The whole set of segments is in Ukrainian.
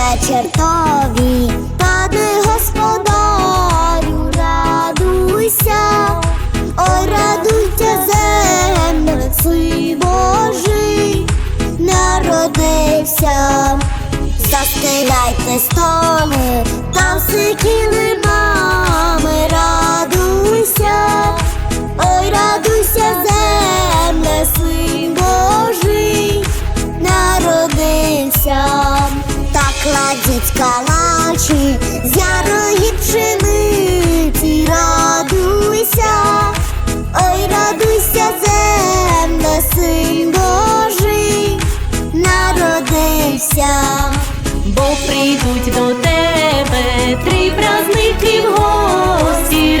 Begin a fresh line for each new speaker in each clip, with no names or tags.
вечір тобі, пане господарю, радуйся, ой, радуйся, земле, син Божий, народився. Застеляйте столи, та все килимами, кладіть калачі з пшениці, радуйся, ой, радуйся, земле, син Божий, народився.
бо прийдуть до тебе три праздники в гості,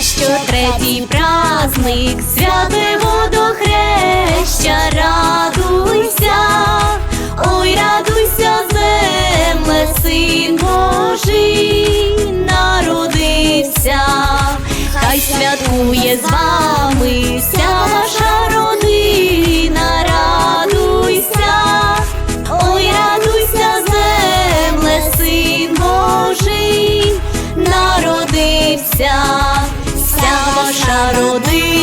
Що третій праздник, святе водохреща, радуйся, ой, радуйся, земле, син Божий, народився, хай святкує з вами вся ваша melody